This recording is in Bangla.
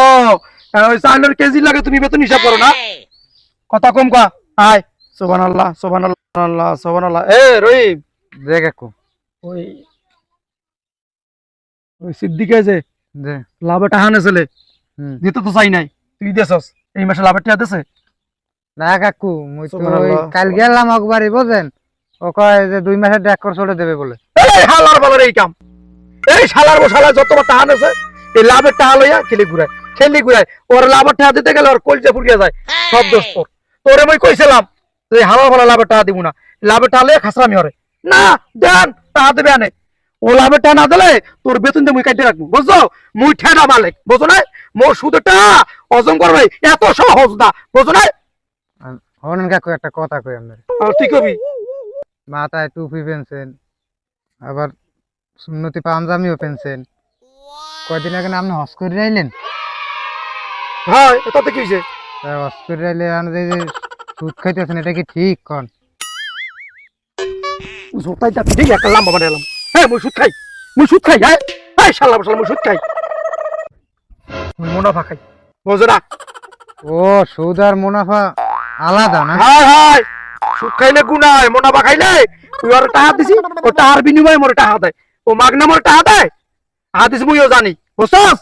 ও ওই চাউলের কেজি লাগে তুমি বেতন হিসাব করো না। কথা কম কা আয়। সোবান আল্লাহ সোবান আল্লাহ সোবান আল্লাহ এ রহিম। কাকু ওই ওই সিদ্দিকে যে যে লাভে টাকা নেছিলে দিতে তো চাই নাই। তুই দেছস এই মাসে লাভের টাকা দেছে? না কাকু মুই তো ওই কাল গেলাম একবারই বুঝেন ও কয় যে দুই মাসের ডেক করে চলে দেবে বলে। এই হালার বালার এই কাম। এই শালার বসালা যতবার টাকা নেছে এই লাভের টাকা লইয়া খেলি ঘুরায়। খেলি ওর লাভের টাকা দিতে গেলে ওর কলজা ফুরিয়ে যায়। সব দোষ তোর। তোরে মই কইছিলাম যে ভালা লাভের টাকা দিব না। লাভের টাকা লইয়া খাসরামি হরে। না দেন টাকা দেবে আনে। ও লাভের টাকা না দিলে তোর বেতন দিয়ে মুই কাটতে রাখব। বুঝছ? মুই মালিক। বুঝো না মোর সুদটা করবে এত সহজ না। বুঝো না হনেন কাকু একটা কথা কই আপনার। আর তুই কবি? মাথায় টুপি পেনছেন আবার সুন্নতি পাঞ্জামিও পেনছেন কয়দিন আগে আপনি হস করে রাইলেন হ্যাঁ তাতে কি হয়েছে? হস করে যে সুদ খাইতেছেন এটা কি ঠিক কন? জোতাই একটা লাম্বা হ্যাঁ মুই সুদ খাই মুই সুদ খাই হ্যাঁ? হ্যাঁ শালা শালা মুই সুদ খাই। মুই মুনাফা খাই। বুঝো না? ও সুদ আর মুনাফা আলাদা না? হাই হাই সুদ খাইলে গুনায় মুনাফা খাইলে তুই ওর টাকা দিছি ও টাকার বিনিময়ে মোর টাকা দেয়। ও মাগনা মোর টাকা দেয়। দিছি মুইও জানি বুঝছস?